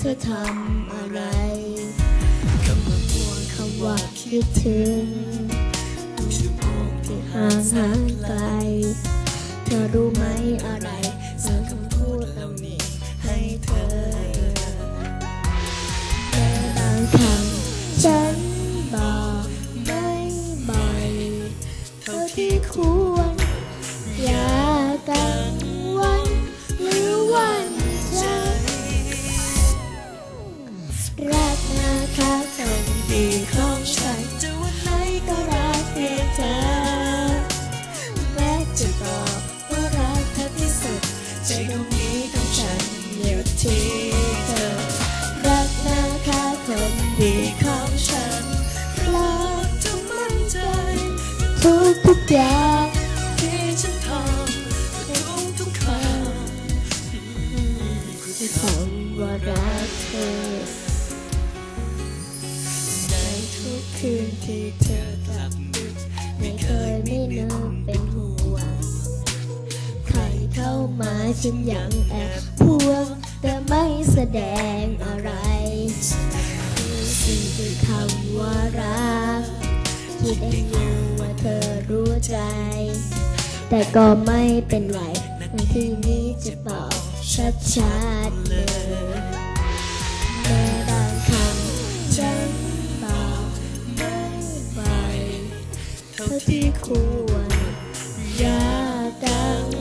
เธอทำอะไรคำว่าห่วงคำว่าคิดถึงดูชั่วโมงที่ห่างหายไกลเธอรู้ไหมอะไรสักคำพูดเหล่านี้ให้เธอในบางคำฉันบอกไม่บ่อยเท่าที่ควร ใจดวงนี้ของฉันอยู่ที่เธอ รักนะคะคนดีของฉันรักจะมั่นใจ ทุกทุกอย่างที่ฉันทำทุกทุกคำคือคำว่ารักเธอ ในทุกคืนที่เธอกลับดึกไม่เคยไม่นึกเป็น เข้ามาฉันยังแอบห่วงแต่ไม่แสดงอะไรสิ่งที่คำว่ารักคิดเองอยู่ว่าเธอรู้ใจ แต่ก็ไม่เป็นไรในที่นี้จะบอกชัดๆเลยแม้บางคำฉันบอกไม่ไหวเท่าที่ควรอย่ากัง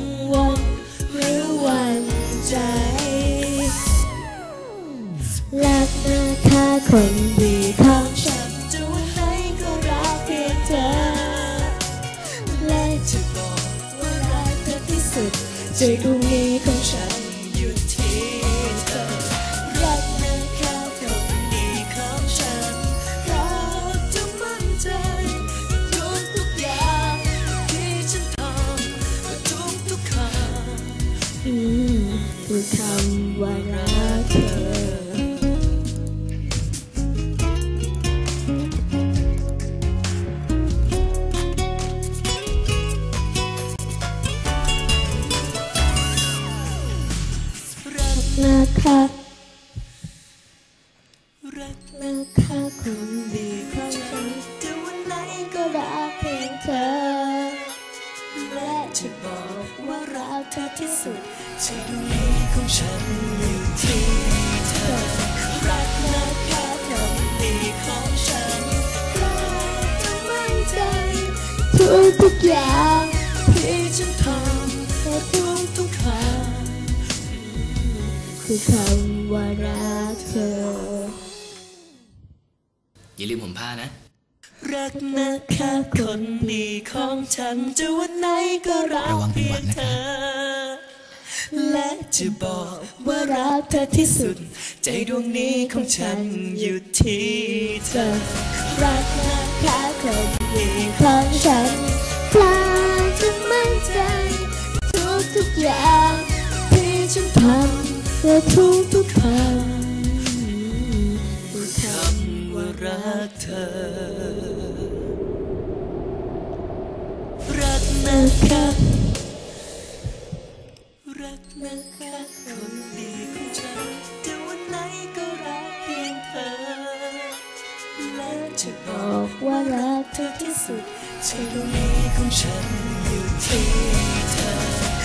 ใจ รักนะคะคนดีของฉันจะวันไหนก็รักเพียงเธอ และจะบอกว่ารักเธอที่สุดใจด คะรักนะคะคนดีของฉันจะวันไหนก็รักเพียงเธอ และจะบอกว่ารักเธอที่สุดใจดวงนี้ของฉันอยู่ที่เธอ รักนะคะคนดีของฉันรักจะมั่นใจทุกทุกอย่างที่ฉันทำ คือคำว่ารักเธอ อย่าลืมผมผ้านะ รักนะคะคนดีของฉันจะวันไหนก็รักระวังเป็นเพีหวัยดงนะเธคะอและจะบอกว่ารักเธอที่สุด ใจดวงนี้ของฉันอยู่ที่เธอ รักนะคะคนดีของฉันกล้าจะมั่นใจทุกทุกๆอย่างที่ฉันทะทุกทุกๆคำคือคำว่ารักเธอ รักนะคะรักนะคะคนดีของฉันจะวันไหนก็รักเพียงเธอ และจะบอกว่ารักเธอที่สุดใจดวงนี้ของฉันอยู่ที่เธอ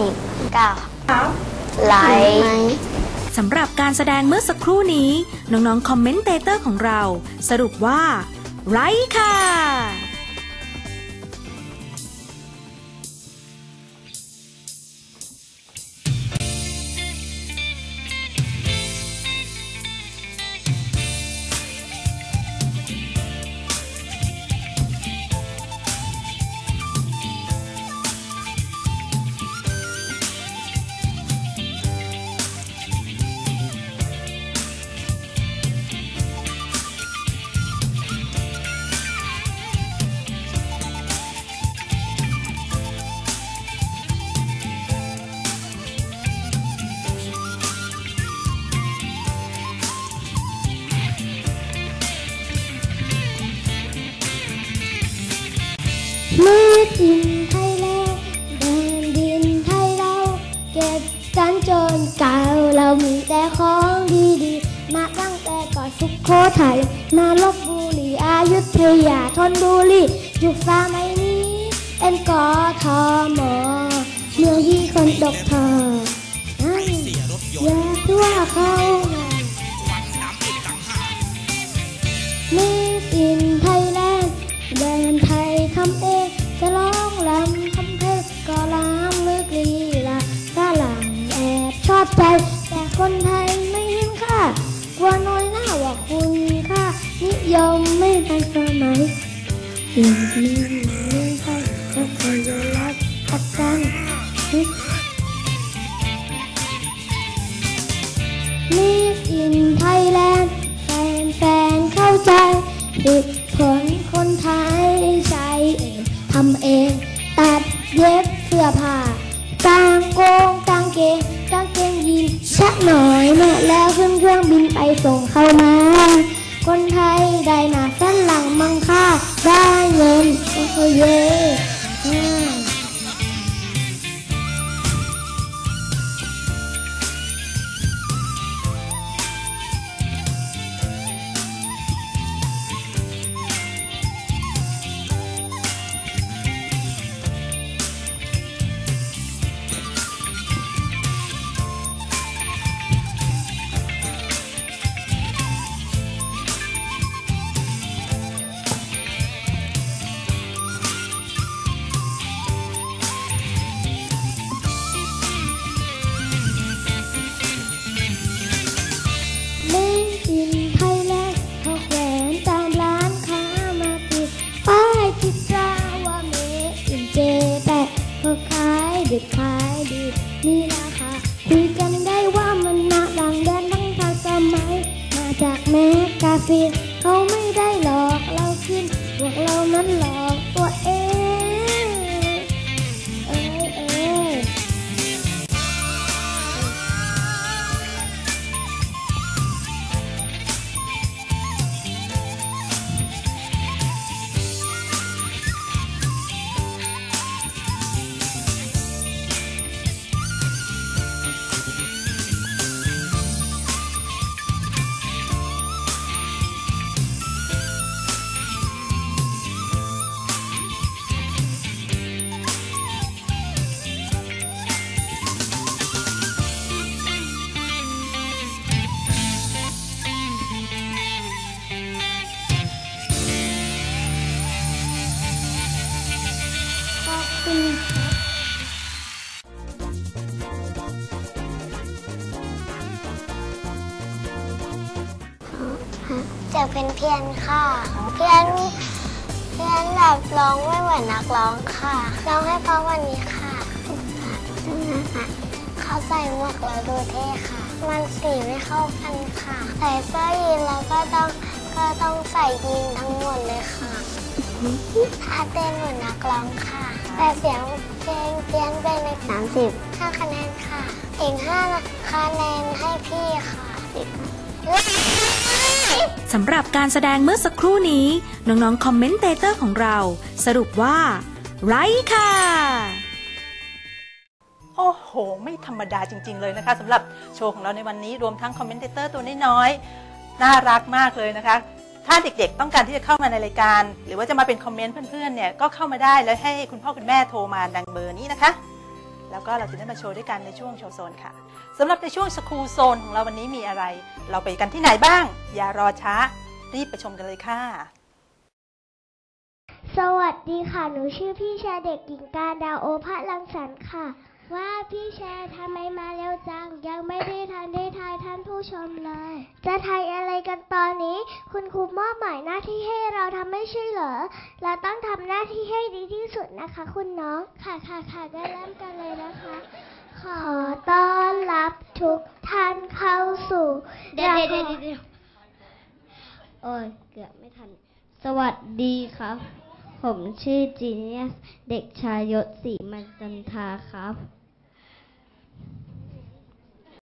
นี่ก้าวไลค์สำหรับการแสดงเมื่อสักครู่นี้ น้องๆ คอมเมนเตเตอร์ของเรา สรุปว่า ไรค่ะ มีแต่ของดีๆ มาตั้งแต่ก่อนสุขโขทัยมาลบบุรีอายุทยาธนบุรีอยู่ฟ้าไม่นี้ เป็นกอทอมอเมืองที่คนตกทอนั่นอย่าตัวเขา ย่างนี้ไม่ใช่แล้วคนจะรักกันมีอินไทยแลนด์แฟนแฟนเข้าใจฝึกฝนคนไทยใช้เองทำเอง ตัดเย็บเสื้อผ้ากางโกงกางเกงกางเกงยีนชักหน่อยแม่แล้วขึ้นเครื่องบินไปส่งเข้ามา คนไทยได้น งิน ก จะเป็นเพียนค่ะ เพียนเพียนแบบร้องไม่เหมือนนักร้องค่ะ ร้องให้เพราะวันนี้ค่ะ เขาใส่หมวกแล้วดูเท่ค่ะ มันสีไม่เข้ากันค่ะ ใส่เสื้อยีนแล้วก็ต้องก็ต้องใส่ยีนทั้งหมดเลยค่ะท่าเต้นเหมือนนักร้องค่ะ แต่เสียงเพลงเพี้ยนไปในสามสิบห้าคะแนนค่ะ อีกห้าคะแนนให้พี่ค่ะ สำหรับการแสดงเมื่อสักครู่นี้ น้องๆ คอมเมนเตเตอร์ของเรา สรุปว่า ไรค่ะ โอ้โห ไม่ธรรมดาจริง ๆ เลยนะคะสำหรับโชว์ของเราในวันนี้รวมทั้งคอมเมนเตอร์ตัวน้อยๆ น่ารักมากเลยนะคะถ้าเด็กๆ ต้องการที่จะเข้ามาในรายการ หรือว่าจะมาเป็นคอมเมนต์เพื่อนๆ เนี่ย ก็เข้ามาได้แล้วให้คุณพ่อคุณแม่โทรมาดังเบอร์นี้นะคะ แล้วก็เราจะได้มาโชว์ด้วยกันในช่วงโชว์โซนค่ะสำหรับในช่วงสคูลโซนของเราวันนี้มีอะไร เราไปกันที่ไหนบ้าง อย่ารอช้า รีบไปชมกันเลยค่ะ สวัสดีค่ะ หนูชื่อพี่แชาเด็กหญิงการดาวโอภาลังสรรค์ค่ะ ว่าพี่แชร์ทำไมมาเร็วจัง ยังไม่ได้ทันได้ทายท่านผู้ชมเลย จะทายอะไรกันตอนนี้ คุณครูมอบหมายหน้าที่ให้เราทำไม่ใช่เหรอ เราต้องทำหน้าที่ให้ดีที่สุดนะคะ คุณน้อง ค่ะค่ะค่ะก็เริ่มกันเลยนะคะ ขอต้อนรับทุกท่านเข้าสู่เดี๋ยวเดี๋ยวเดี๋ยวเดี๋ยวโอ้ยเกือบไม่ทัน สวัสดีครับ ผมชื่อจีเนียส เด็กชายยศศรีมันจันทาครับ